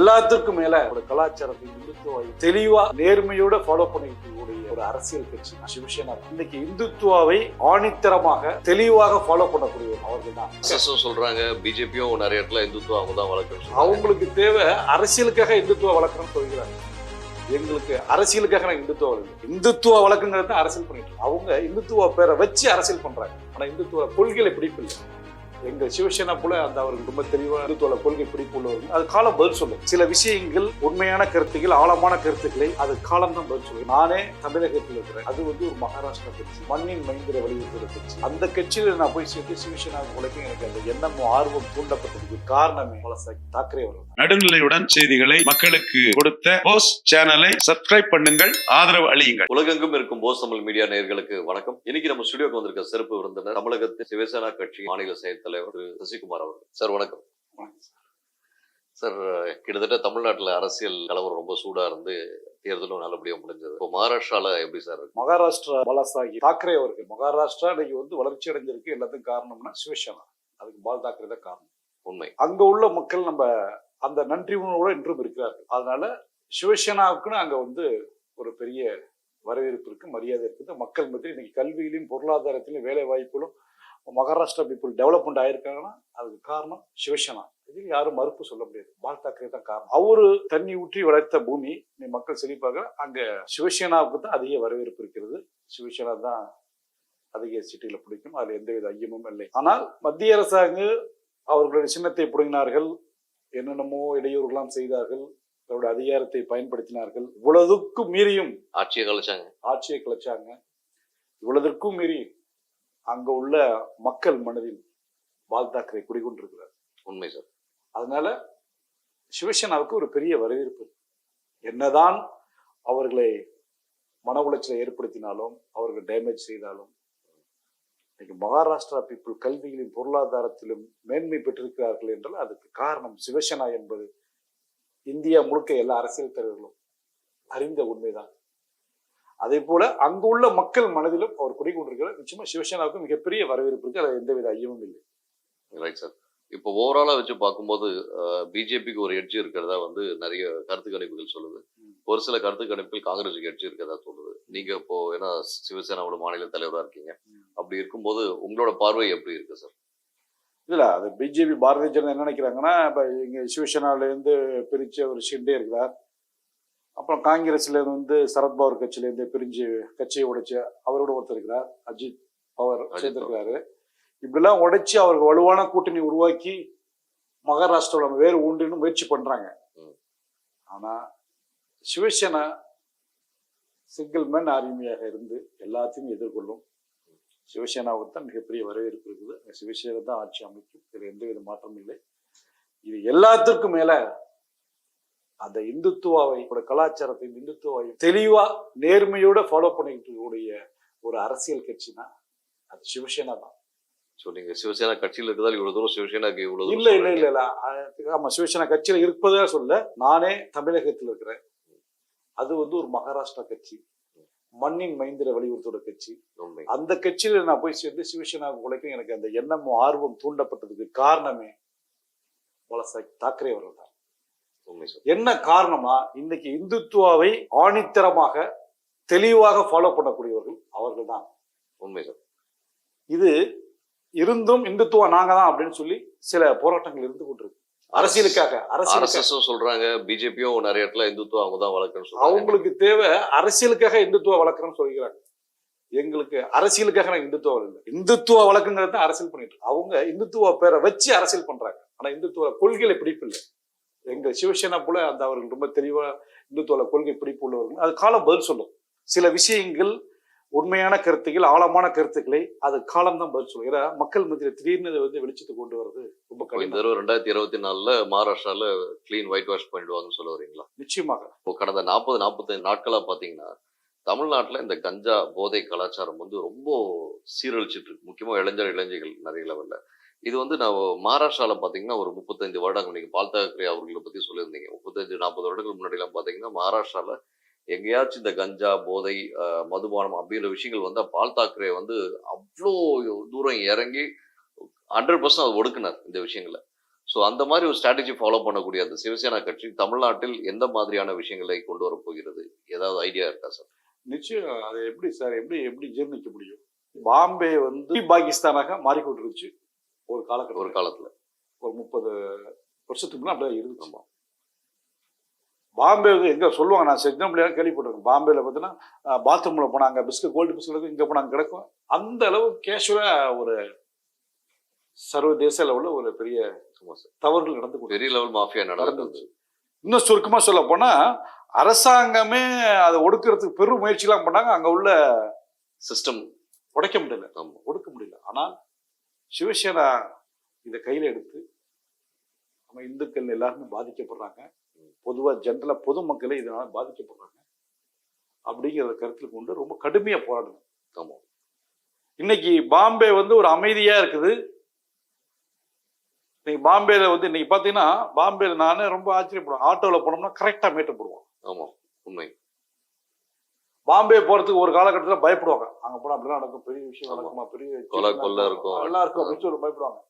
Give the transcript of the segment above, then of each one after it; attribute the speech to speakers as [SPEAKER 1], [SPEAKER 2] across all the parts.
[SPEAKER 1] எல்லாத்துக்கும் மேல ஒரு கலாச்சாரத்தை இந்துத்துவ தெளிவா நேர்மையோட ஃபாலோ பண்ணிட்டு இருக்கக்கூடிய ஒரு அரசியல் கட்சி சிவசேனா. இன்னைக்கு இந்துத்துவாவை ஆணித்தரமாக தெளிவாக ஃபாலோ பண்ணக்கூடிய அவர்கள் தான்.
[SPEAKER 2] சொல்றாங்க பிஜேபியும் நிறைய இடத்துல இந்துத்துவம் அவங்க தான் வளர்க்கணும்.
[SPEAKER 1] அவங்களுக்கு தேவை அரசியலுக்காக இந்துத்துவ வழக்கம்னு சொல்கிறாங்க. எங்களுக்கு அரசியலுக்காக நான் இந்துத்துவ வழக்கு இந்துத்துவ வழக்குங்கிறது அரசியல் பண்ணிட்டு. அவங்க இந்துத்துவ பேரை வச்சு அரசியல் பண்றாங்க. ஆனா இந்துத்துவ கொள்கைகளை பிடிப்பில்லை எங்க சிவசேனா போல அந்த அவருக்கு ரொம்ப தெளிவா இந்துத்துவ கொள்கை பிடிப்பு உள்ளவர்கள் அது காலம் பதில் சொல்லும். சில விஷயங்கள் உண்மையான கருத்துக்கள் ஆழமான கருத்துக்களை அது காலம் தான் பதில் சொல்லும். நானே தமிழகத்தில் இருக்கிறேன். அது வந்து ஒரு மகாராஷ்டிரா கட்சி. மண்ணின் மைந்திர வலியுறுத்துற கட்சி. அந்த கட்சியில நான் போய் சேர்த்து சிவசேனா உழைக்கும் எனக்கு அந்த எண்ணமும் ஆர்வம் தூண்டப்பட்டதுக்கு காரணமே தாக்கரே அவர்கள்.
[SPEAKER 3] நடுநிலையுடன் செய்திகளை மக்களுக்கு கொடுத்த போஸ் சேனலை சப்ஸ்கிரைப் பண்ணுங்கள் ஆதரவு அளியுங்கள்.
[SPEAKER 2] உலகெங்கும் இருக்கும் போஸ் தமிழ் மீடியா நேயர்களுக்கு வணக்கம். இன்னைக்கு நம்ம ஸ்டுடியோக்கு வந்திருக்க சிறப்பு விருந்தினர் தமிழகத்தின் சிவசேனா கட்சி மாநில செயல் தலைவர் திரு சசிகுமார் அவர்கள். சார் வணக்கம். சார் கிட்டத்தட்ட தமிழ்நாட்டுல அரசியல் கலவரம் ரொம்ப சூடா இருந்து தேர்தலும் நல்லபடியா முடிஞ்சது. இப்போ மகாராஷ்டிரால எப்படி சார் இருக்கு?
[SPEAKER 1] மகாராஷ்டிரா பாலாசாஹி தாக்கரே அவர்கள். மகாராஷ்டிரா இன்னைக்கு வந்து வளர்ச்சி அடைஞ்சிருக்கு. எல்லாத்துக்கும் காரணம்னா சிவசேனா. அதுக்கு பால் தாக்கரே தான் காரணம்.
[SPEAKER 2] உண்மை.
[SPEAKER 1] அங்க உள்ள மக்கள் நம்ம அந்த நன்றி உணர்வோட இன்றும் இருக்கிறார்கள். அதனால சிவசேனாவுக்குன்னு அங்க வந்து ஒரு பெரிய வரவேற்பு இருக்கு மரியாதை இருக்குது. மக்கள் மத்தியில் இன்னைக்கு கல்வியிலும் பொருளாதாரத்திலும் வேலை வாய்ப்புகளும் மகாராஷ்டிரா பீப்புள் டெவலப்மெண்ட் ஆயிருக்காங்கன்னா அதுக்கு காரணம் சிவசேனா. இதில் யாரும் மறுப்பு சொல்ல முடியாது. பால் தாக்கரே தான் காரணம். அவரு தண்ணி ஊற்றி வளர்த்த பூமி நீ மக்கள் செழிப்பாக அங்க சிவசேனாவுக்கு தான் அதிக வரவேற்பு இருக்கிறது. சிவசேனா தான் அதிக சீட்டுகளை பிடிக்கும். அதுல எந்தவித ஐயமும் இல்லை. ஆனால் மத்திய அரசாங்கம் அவர்களுடைய சின்னத்தை பிடுங்கினார்கள். என்னென்னமோ இடையூறுகளாம் செய்தார்கள். தன்னுடைய அதிகாரத்தை பயன்படுத்தினார்கள். இவ்வளவுக்கும் மீறியும்
[SPEAKER 2] ஆட்சியை கழிச்சாங்க
[SPEAKER 1] ஆட்சியை கிளச்சாங்க இவ்வளவிற்கும் மீறி அங்க உள்ள மக்கள் மனதில் பால் தாக்கரே குடிகொண்டிருக்கிறார்.
[SPEAKER 2] உண்மை சார்.
[SPEAKER 1] அதனால சிவசேனாவுக்கு ஒரு பெரிய வரவேற்பு. என்னதான் அவர்களை மன உளைச்சலை ஏற்படுத்தினாலும் அவர்கள் டேமேஜ் செய்தாலும் இன்னைக்கு மகாராஷ்டிரா பீப்புள் கல்வியிலும் பொருளாதாரத்திலும் மேன்மை பெற்றிருக்கிறார்கள் என்றால் அதுக்கு காரணம் சிவசேனா என்பது இந்தியா முழுக்க எல்லா அரசியல் தலைவர்களும் அறிந்த உண்மைதான். அதே போல அங்குள்ள மக்கள் மனதிலும் அவர் குடிகொண்டிருக்கிறார். நிச்சயமா சிவசேனாவுக்கு மிகப்பெரிய வரவேற்பு இருக்கு. அதுல எந்தவித ஐயமும் இல்லை.
[SPEAKER 2] ரைட் சார் இப்போ ஓவராலா வச்சு பார்க்கும்போது பிஜேபிக்கு ஒரு எட்ஜ் இருக்கிறதா வந்து நிறைய கருத்து கணிப்புகள் சொல்லுது. ஒரு சில கருத்து கணிப்புகள் காங்கிரஸுக்கு எட்ஜ் இருக்கிறதா சொல்லுது நீங்க இப்போ ஏன்னா சிவசேனாவோட மாநில தலைவரா இருக்கீங்க. அப்படி இருக்கும்போது உங்களோட பார்வை எப்படி இருக்கு சார்
[SPEAKER 1] இல்ல அது பிஜேபி பாரதிய ஜனதா என்ன நினைக்கிறாங்கன்னா இப்ப இங்க சிவசேனால இருந்து பிரிச்சு அவர் ஷிண்டே இருக்கிறார். அப்புறம் காங்கிரஸ்ல இருந்து வந்து சரத்பவார் கட்சியில இருந்து பிரிஞ்சு கட்சியை உடைச்சு அவரோட ஒருத்தர் இருக்கிறார் அஜித் பவர் சேர்ந்திருக்கிறாரு. இப்படிலாம் உடைச்சு அவருக்கு வலுவான கூட்டணி உருவாக்கி மகாராஷ்டிராவில் வேறு உண்டுன்னு முயற்சி பண்றாங்க.
[SPEAKER 2] ம்.
[SPEAKER 1] ஆனா சிவசேனா சிங்கிள் மேன் ஆர்மியாக இருந்து எல்லாத்தையும் எதிர்கொள்ளும். சிவசேனாவுக்கு தான் மிகப்பெரிய வரவேற்பு இருக்குது. சிவசேனா தான் ஆட்சி அமைக்கும். இதுல எந்தவித மாற்றமும் இல்லை. இது எல்லாத்திற்கும் மேல அந்த இந்துத்துவாவை ஒரு கலாச்சாரத்தை இந்துத்துவாவை தெளிவா நேர்மையோட ஃபாலோ பண்ணிட்டு இருக்கக்கூடிய ஒரு அரசியல் கட்சினா அது சிவசேனா தான்.
[SPEAKER 2] ஸோ நீங்க சிவசேனா கட்சியில் இருக்கிறதால இவ்வளவு தூரம் சிவசேனாக்கு இவ்வளவு தூரம்
[SPEAKER 1] இல்ல இல்ல. இல்ல இல்ல. அஹ் ஆமா சிவசேனா கட்சியில இருப்பதா சொல்ல நானே தமிழகத்தில் இருக்கிறேன். அது வந்து ஒரு மகாராஷ்டிரா கட்சி. மண்ணின் மைந்திர வலியுறுத்தோட கட்சி. அந்த கட்சியில நான் போய் சேர்ந்து சிவசேனா உழைக்கும் எனக்கு அந்த எண்ணமும் ஆர்வம் தூண்டப்பட்டதுக்கு காரணமே பாலசாஹி தாக்கரே அவர்கள் தான். என்ன காரணமா இன்னைக்கு இந்துத்துவாவை ஆணித்தரமாக தெளிவாக ஃபாலோ பண்ணக்கூடியவர்கள் அவர்கள் தான்
[SPEAKER 2] உண்மை சார்
[SPEAKER 1] இது இருந்தும் இந்துத்துவா நாங்க தான் அப்படின்னு சொல்லி சில போராட்டங்கள் இருந்து கொண்டிருக்கு. அரசியலுக்காக
[SPEAKER 2] ஆர்எஸ்எஸும் சொல்றாங்க பிஜேபியும் நிறைய இடத்துல இந்துத்துவம் அவங்க தான் வளர்க்கணும்னு சொல்றாங்க.
[SPEAKER 1] அவங்களுக்கு தேவை அரசியலுக்காக இந்துத்துவ வழக்குன்னு சொல்கிறாங்க எங்களுக்கு அரசியலுக்காக நான் இந்துத்துவ இல்லை இந்துத்துவ வழக்குங்கிறது தான் அரசியல் பண்ணிட்டு. அவங்க இந்துத்துவ பேரை வச்சு அரசியல் பண்றாங்க. ஆனா இந்துத்துவ கொள்கைகளை பிடிப்பில்லை எங்க சிவசேனா போல அந்த அவர்கள் ரொம்ப தெளிவா இந்துத்துவ கொள்கை பிடிப்பு உள்ளவர்கள் அது காலம் பதில் சொல்லும். சில விஷயங்கள் உண்மையான கருத்துக்கள் ஆழமான கருத்துக்களை அது காலம் தான் பதில் சொல்லும். ஏன்னா மக்கள் மத்தியில் திடீர்னு வந்து வெளிச்சத்துக்கு கொண்டு வர்றது ரொம்ப கடினம்.
[SPEAKER 2] தடவை ரெண்டாயிரத்தி இருபத்தி நாலுல மகாராஷ்டிரால க்ளீன் ஒயிட் வாஷ் பண்ணிடுவாங்கன்னு சொல்ல வரீங்களா?
[SPEAKER 1] நிச்சயமாக.
[SPEAKER 2] இப்போ கடந்த நாற்பது நாற்பத்தைந்து நாட்களா பாத்தீங்கன்னா தமிழ்நாட்டுல இந்த கஞ்சா போதை கலாச்சாரம் வந்து ரொம்ப சீரழிச்சிட்டு இருக்கு. முக்கியமா இளைஞர் இளைஞர்கள் நிறைய லெவல்ல இது வந்து நான் மகாராஷ்டிராவில் பார்த்தீங்கன்னா ஒரு முப்பத்தஞ்சு வருடங்கள் நீங்கள் பால் தாக்கரே அவர்களை பற்றி சொல்லியிருந்தீங்க. முப்பத்தஞ்சு நாற்பது வருடங்கள் முன்னாடிலாம் பார்த்தீங்கன்னா மகாராஷ்டிராவில் எங்கேயாச்சும் இந்த கஞ்சா போதை மதுபானம் அப்படிங்கிற விஷயங்கள் வந்து பால் தாக்கரே வந்து அவ்வளோ தூரம் இறங்கி ஹண்ட்ரட் பர்சன்ட் அது ஒடுக்குனார் இந்த விஷயங்களை. ஸோ அந்த மாதிரி ஒரு ஸ்ட்ராட்டஜி ஃபாலோ பண்ணக்கூடிய அந்த சிவசேனா கட்சி தமிழ்நாட்டில் எந்த மாதிரியான விஷயங்களை கொண்டு வர போகிறது? ஏதாவது ஐடியா இருக்கா சார்?
[SPEAKER 1] நிச்சயம். அதை எப்படி சார்? எப்படி எப்படி ஜீர்ணிக்க முடியும்? பாம்பே வந்து பாகிஸ்தானாக மாறிக்கொண்டிருச்சு. ஒரு காலகட்டம்.
[SPEAKER 2] ஒரு காலத்துல.
[SPEAKER 1] ஒரு முப்பது வருஷத்துக்கு முன்னாடி அப்படியே இருந்துச்சு. பாம்பே வந்து எங்க சொல்லுவாங்க நான் எக்ஸாம்பிள் கேள்விப்பட்டிருக்கேன். பாம்பேல பார்த்தீங்கன்னா பாத்ரூம்ல போனாங்க பிஸ்கட் கோல்டு பிஸ்கட் இங்க போனாங்க கிடக்கும். அந்த அளவு கேஷுவலா ஒரு சர்வதேச லெவலில் ஒரு பெரிய தவறுகள் நடந்து
[SPEAKER 2] பெரிய லெவல் மாஃபியா
[SPEAKER 1] நடந்துச்சு இன்னும் சுருக்கமா சொல்ல போனா அரசாங்கமே அதை ஒடுக்குறதுக்கு பெரும் முயற்சிலாம் பண்ணாங்க. அங்க உள்ள
[SPEAKER 2] சிஸ்டம்
[SPEAKER 1] உடைக்க முடியல. ஒடுக்க முடியல. ஆனால் சிவசேனா இதை கையில எடுத்து நம்ம இந்துக்கள் எல்லாருமே பாதிக்கப்படுறாங்க. பொதுவா ஜென்ரலா பொதுமக்களே இதனால பாதிக்கப்படுறாங்க. அப்படிங்கிறத கருத்தில் கொண்டு ரொம்ப கடுமையா போராடணும்.
[SPEAKER 2] ஆமா.
[SPEAKER 1] இன்னைக்கு பாம்பே வந்து ஒரு அமைதியா இருக்குது. இன்னைக்கு பாம்பேல வந்து இன்னைக்கு பாத்தீங்கன்னா பாம்பேல நானே ரொம்ப ஆச்சரியப்படுவேன். ஆட்டோல போனோம்னா கரெக்டா மீட்டர் போடுவோம்
[SPEAKER 2] ஆமா உண்மை.
[SPEAKER 1] பாம்பே போறதுக்கு ஒரு காலகட்டத்துல பயப்படுவாங்க. அங்க போனா அப்படிலாம் நடக்கும். பெரிய விஷயம். நடக்குமா? பெரிய
[SPEAKER 2] கொலை? இருக்கும்.
[SPEAKER 1] எல்லாம் இருக்கும் அப்படின்னு சொல்லி பயப்படுவாங்க.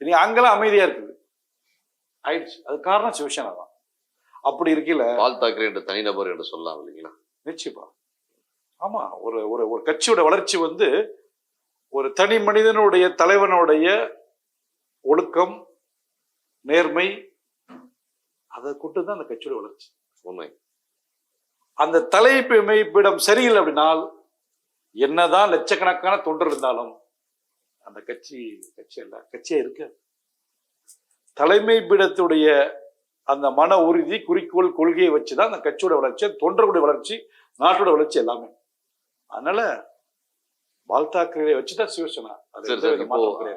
[SPEAKER 1] இன்னைக்கு அங்கெல்லாம் அமைதியா இருக்குது. ஆயிடுச்சு. அது காரணம் சிவசேனா தான். அப்படி இருக்கையில
[SPEAKER 2] பால் தாக்கரே என்ற தனிநபர் என்று சொல்லலாம் இல்லைங்களா?
[SPEAKER 1] நிச்சயமா. ஆமா. ஒரு ஒரு ஒரு கட்சியோட வளர்ச்சி வந்து ஒரு தனி மனிதனுடைய தலைவனுடைய ஒழுக்கம் நேர்மை அதை கொண்டு தான் அந்த கட்சியோட வளர்ச்சி.
[SPEAKER 2] உண்மை.
[SPEAKER 1] அந்த தலைமைப்பிடம் சரியில்லை அப்படின்னால் என்னதான் லட்சக்கணக்கான தொண்டர் இருந்தாலும் அந்த கட்சி கட்சி அல்ல கட்சியா இருக்கு. தலைமை பீடத்துடைய அந்த மன உறுதி குறிக்கோள் கொள்கையை வச்சுதான் அந்த கட்சியோட வளர்ச்சி தொண்டர்களுடைய வளர்ச்சி நாட்டோட வளர்ச்சி எல்லாமே. அதனால பால் தாக்கரே வச்சுதான் சிவசேனா.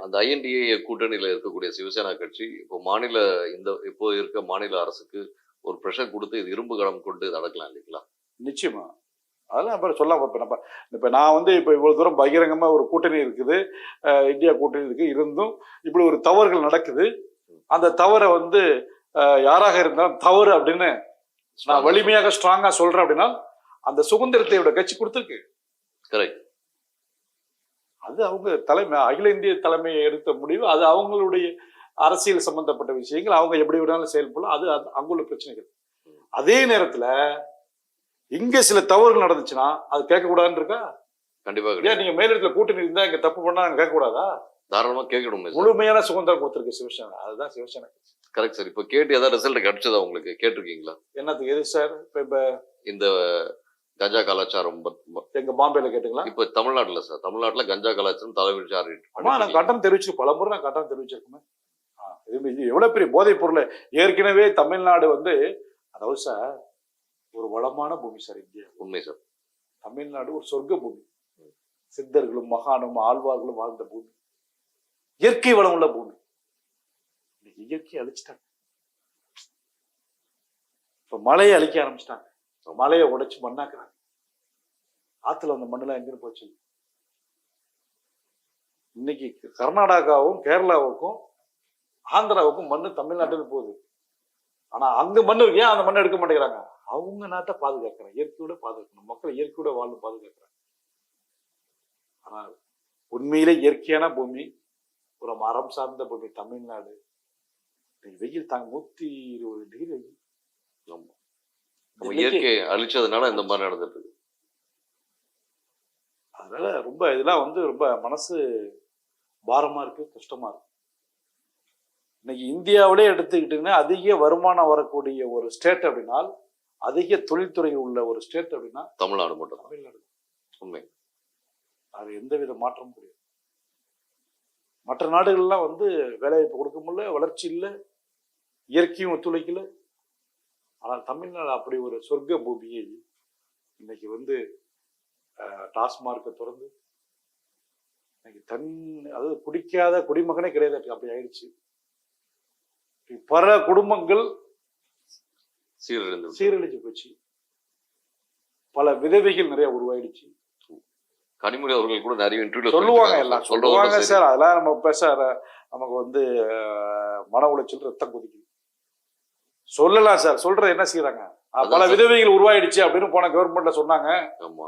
[SPEAKER 2] அந்த ஐஎன்டிஏ கூட்டணியில இருக்கக்கூடிய சிவசேனா கட்சி இப்போ மாநில இந்த இப்போ இருக்க மாநில அரசுக்கு ஒரு ப்ரெஷர் கொடுத்து இது இரும்பு கடம் கொண்டு நடக்கலாம் இல்லைங்களா?
[SPEAKER 1] நிச்சயமா. அதெல்லாம் அப்புறம் சொல்லாம இப்ப நம்ம இப்ப நான் வந்து இப்ப இவ்வளவு தூரம் பகிரங்கமா ஒரு கூட்டணி இருக்குது. இந்தியா கூட்டணி இருக்கு. இருந்தும் இப்படி ஒரு தவறுகள் நடக்குது. அந்த தவறை வந்து யாராக இருந்தாலும் தவறு அப்படின்னு நான் வலிமையாக ஸ்ட்ராங்கா சொல்றேன் அப்படின்னா அந்த சுதந்திரத்தை இவட கட்சி கொடுத்துருக்கு.
[SPEAKER 2] கரெக்ட்
[SPEAKER 1] அது அவங்க தலைமை அகில இந்திய தலைமை எடுத்த முடிவு. அது அவங்களுடைய அரசியல் சம்பந்தப்பட்ட விஷயங்கள் அவங்க எப்படி வேணாலும் செயல்படலாம் அது அங்குள்ள பிரச்சனைகள். அதே நேரத்துல இங்க சில தவறுகள் நடந்துச்சுன்னா அது கேட்கக்கூடாதுன்னு இருக்கா?
[SPEAKER 2] கண்டிப்பா
[SPEAKER 1] ஏன் நீங்க மேலிடத்துல கூட்டணி இருந்தா இங்க தப்பு பண்ணா அங்க கேட்கக்கூடாதா?
[SPEAKER 2] தாராளமா கேட்கணுமே
[SPEAKER 1] முழுமையான சுதந்திரம் கொடுத்திருக்கு சிவசேனா. அதுதான் சிவசேனா.
[SPEAKER 2] கரெக்ட் சார் இப்போ கேட்டு ஏதாவது ரிசல்ட் கிடைச்சதா உங்களுக்கு? கேட்டிருக்கீங்களா?
[SPEAKER 1] என்னத்துக்கு எது சார் இப்ப
[SPEAKER 2] இந்த கஞ்சா கலாச்சாரம்
[SPEAKER 1] எங்க பாம்பேல கேட்டுங்களா?
[SPEAKER 2] இப்ப தமிழ்நாட்டுல சார் தமிழ்நாட்டுல கஞ்சா கலாச்சாரம் தலைவிரிச்சாரு
[SPEAKER 1] ஆமா நான் கட்டணம் தெரிவிச்சு பல முறை நான் கட்டணம் தெரிவிச்சிருக்கேன். இது எவ்வளவு பெரிய போதைப் பொருள் ஏற்கனவே தமிழ்நாடு வந்து அதாவது சார் ஒரு வளமான பூமி சார் இந்தியா.
[SPEAKER 2] உண்மை சார்
[SPEAKER 1] தமிழ்நாடு ஒரு சொர்க்க பூமி. சித்தர்களும் மகானும் ஆழ்வார்களும் வாழ்ந்த பூமி. இயற்கை வளம் உள்ள பூமி. இன்னைக்கு இயற்கையை அழிச்சிட்டாங்க. இப்ப மலையை அழிக்க ஆரம்பிச்சிட்டாங்க. மலையை உடைச்சு மண்ணாக்குறாங்க. ஆத்துல அந்த மண்ணெல்லாம் எங்கன்னு போச்சு? இன்னைக்கு கர்நாடகாவும் கேரளாவுக்கும் ஆந்திராவுக்கும் மண்ணு தமிழ்நாட்டுக்கு போகுது. ஆனா அங்க மண்ணு ஏன் அந்த மண்ணை எடுக்க மாட்டேங்கிறாங்க? அவங்க நாட்டை பாதுகாக்கிறாங்க. இயற்கையோட பாதுகாக்கணும். மக்கள் இயற்கையோட வாழ்ந்து பாதுகாக்கிறாங்க. ஆனால் உண்மையிலே இயற்கையான பூமி ஒரு மரம் சார்ந்த பூமி தமிழ்நாடு வெயில் தாங்க நூத்தி இருபது டிகிரி வெயில்.
[SPEAKER 2] நம்ம இயற்கையை அழிச்சதுனால இந்த மாதிரி நடந்துட்டு இருக்கு
[SPEAKER 1] அதனால ரொம்ப இதெல்லாம் வந்து ரொம்ப மனசு பாரமா இருக்கு கஷ்டமா இருக்கு. இன்னைக்கு இந்தியாவிலே எடுத்துக்கிட்டீங்கன்னா அதிக வருமானம் வரக்கூடிய ஒரு ஸ்டேட் அப்படின்னா அதிக தொழில்துறை உள்ள ஒரு ஸ்டேட் அப்படின்னா
[SPEAKER 2] தமிழ்நாடு மட்டும்
[SPEAKER 1] தமிழ்நாடு.
[SPEAKER 2] உண்மை.
[SPEAKER 1] அது எந்தவித மாற்றமும் கிடையாது. மற்ற நாடுகள்லாம் வந்து வேலைவாய்ப்பு கொடுக்க முடியல வளர்ச்சி இல்லை இயற்கையும் ஒத்துழைக்கல. ஆனால் தமிழ்நாடு அப்படி ஒரு சொர்க்க பூமியை இன்னைக்கு வந்து டாஸ்மார்க்கை திறந்து இன்னைக்கு தன் அதாவது குடிக்காத குடிமகனே கிடையாது. அப்படி ஆயிடுச்சு. பல குடும்பங்கள்
[SPEAKER 2] சீரழிந்து.
[SPEAKER 1] சீரழிஞ்சு போச்சு. பல விதவைகள் நிறைய உருவாயிடுச்சு.
[SPEAKER 2] கனிமொழி அவர்கள் கூட நிறைய இன்டர்வியூ
[SPEAKER 1] சொல்லுவாங்க எல்லாம். சொல்லுவாங்க சார். அதெல்லாம் நம்ம பேச நமக்கு வந்து மன உளைச்சல் ரத்தம் கொதிக்குது. சொல்லலாம் சார். சொல்றது என்ன செய்யறாங்க பல. விதவைகள் உருவாயிடுச்சு அப்படின்னு போன கவர்மெண்ட்ல சொன்னாங்க.
[SPEAKER 2] ஆமா.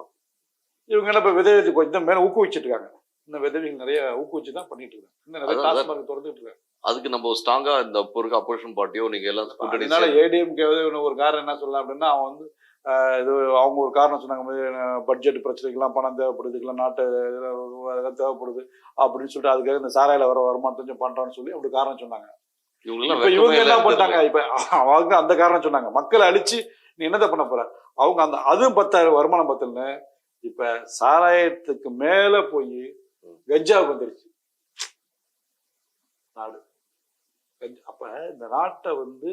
[SPEAKER 1] இவங்க என்ன இப்ப விதவை கொஞ்சம் மேல ஊக்குவிச்சிட்டு இருக்காங்க. இன்னும் விதவிகள் நிறைய ஊக்குவிச்சு தான் பண்ணிட்டு இருக்காங்க. இன்னும் நிறைய
[SPEAKER 2] அதான்
[SPEAKER 1] டாஸ்மார்க் திறந்துட்டு இருக்காங்க.
[SPEAKER 2] அதுக்கு நம்ம ஸ்ட்ராங்கா இந்த இப்போ இருக்க அப்போசிஷன் பார்ட்டியோ நீங்க எல்லாம் கூட்டணி
[SPEAKER 1] அதனால
[SPEAKER 2] சேர்ந்து-
[SPEAKER 1] ஏடிஎம்கே ஒரு காரணம் என்ன சொல்லலாம் அப்படின்னா அவன் வந்து ஆஹ், இது அவங்க ஒரு காரணம் சொன்னாங்க பட்ஜெட் பிரச்சனைக்கெல்லாம் பணம் தேவைப்படுது இதுக்கெல்லாம் நாட்டு இதெல்லாம் தேவைப்படுது அப்படின்னு சொல்லிட்டு அதுக்காக இந்த சாராயில வர வருமானத்தை கொஞ்சம் பண்றான்னு சொல்லி அப்படி காரணம் சொன்னாங்க.
[SPEAKER 2] இவங்க எல்லாம்
[SPEAKER 1] இப்ப இவங்க
[SPEAKER 2] வெக்கமே
[SPEAKER 1] என்ன பண்ணிட்டாங்க? இப்ப அவங்க அந்த காரணம் சொன்னாங்க. மக்களை அழிச்சு நீ என்னத பண்ண போற? அவங்க அந்த அதுவும் பத்தாயிரம் வருமானம் பத்தலன்னு இப்ப சாராயத்துக்கு மேல போய் கஞ்சாவுக்கு வந்துருச்சு. நாடு. அப்ப இந்த நாட்டை வந்து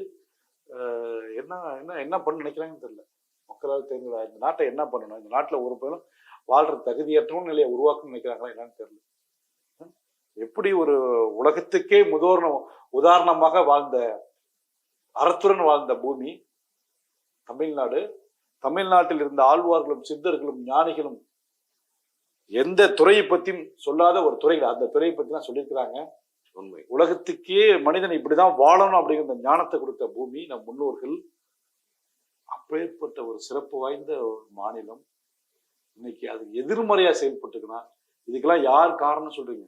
[SPEAKER 1] என்ன என்ன என்ன பண்ண நினைக்கிறாங்கன்னு தெரியல. மக்களால் தெரிஞ்சதா? இந்த நாட்டை என்ன பண்ணணும்? இந்த நாட்டுல ஒரு பேரும் வாழ்ற தகுதியற்றவும் நிலையை உருவாக்கணும்னு நினைக்கிறாங்களா என்னன்னு தெரியல. எப்படி ஒரு உலகத்துக்கே முதோரணம் உதாரணமாக வாழ்ந்த அறத்துடன் வாழ்ந்த பூமி தமிழ்நாடு தமிழ்நாட்டில் இருந்த ஆழ்வார்களும் சித்தர்களும் ஞானிகளும் எந்த துறையை பத்தியும் சொல்லாத ஒரு துறைகள் அந்த துறையை பத்தி தான் சொல்லியிருக்கிறாங்க.
[SPEAKER 2] உண்மை.
[SPEAKER 1] உலகத்துக்கே மனிதன் இப்படிதான் வாழணும் அப்படிங்கிற ஞானத்தை கொடுத்த பூமி நம் முன்னோர்கள் அப்பேற்பட்ட ஒரு சிறப்பு வாய்ந்த ஒரு மாநிலம். இன்னைக்கு அது எதிர்மறையா செயல்பட்டுக்குன்னா இதுக்கெல்லாம் யார் காரணம் சொல்றீங்க?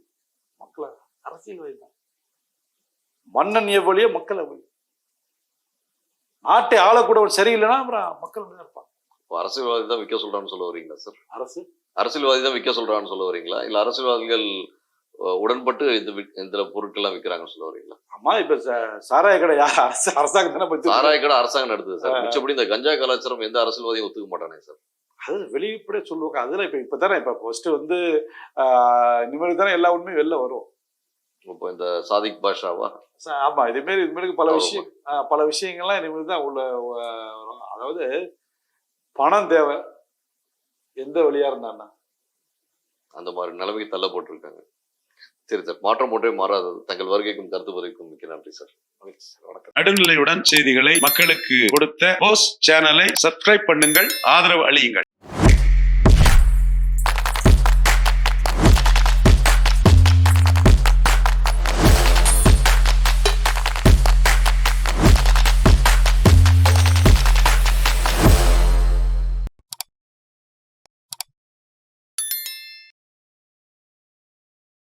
[SPEAKER 1] மக்கள் அரசியல்வாதி தான். மன்னன் எவ்வளியோ மக்கள் எவ்வளி நாட்டை ஆளக்கூடவன் சரியில்லைன்னா அப்புறம் மக்கள்
[SPEAKER 2] இப்போ அரசியல்வாதி தான் விற்க சொல்றான்னு சொல்ல வரீங்களா சார்?
[SPEAKER 1] அரசு?
[SPEAKER 2] அரசியல்வாதி தான் விற்க சொல்றான்னு சொல்ல வரீங்களா? இல்ல அரசியல்வாதிகள் உடன்பட்டு இந்த இந்த பொருட்கள்லாம் விற்கிறாங்கன்னு சொல்ல வரீங்களா?
[SPEAKER 1] அம்மா இப்ப சாராய கடை அரசாங்கம் தானே
[SPEAKER 2] சாராய கடை அரசாங்கம் நடத்துது சார். மிச்சப்படி இந்த கஞ்சா கலாச்சாரம் எந்த அரசியல்வாதியும் ஒத்துக்க மாட்டானே சார்.
[SPEAKER 1] அது வெளிப்படையா சொல்லுவாங்க. அதுல இப்ப இப்பதானே இப்ப ஃபர்ஸ்ட் வந்து இனிமேல் தானே எல்லா உண்மையும் வெளில வரும்.
[SPEAKER 2] இப்போ இந்த சாதிக் பாஷாவா?
[SPEAKER 1] ஆமா இதே மாதிரி இது மாதிரி பல
[SPEAKER 2] ஆமா.
[SPEAKER 1] விஷயம் பல விஷயங்கள்லாம் இனிமேல் தான் உள்ள அதாவது பணம் தேவை. எந்த வழியா இருந்தான்னா?
[SPEAKER 2] அந்த மாதிரி நிலைமைக்கு தள்ளப்பட்டிருக்காங்க. சரி சார். மாற்றம் ஒன்றே மாறாதது. தங்கள் வருகைக்கும் கருத்து பதிவுக்கும் மிக்க நன்றி
[SPEAKER 1] சார். வணக்கம்.
[SPEAKER 3] நடுநிலையுடன் செய்திகளை மக்களுக்கு கொடுத்த போஸ் சேனலை சப்ஸ்கிரைப் பண்ணுங்கள் ஆதரவு அளியுங்கள்.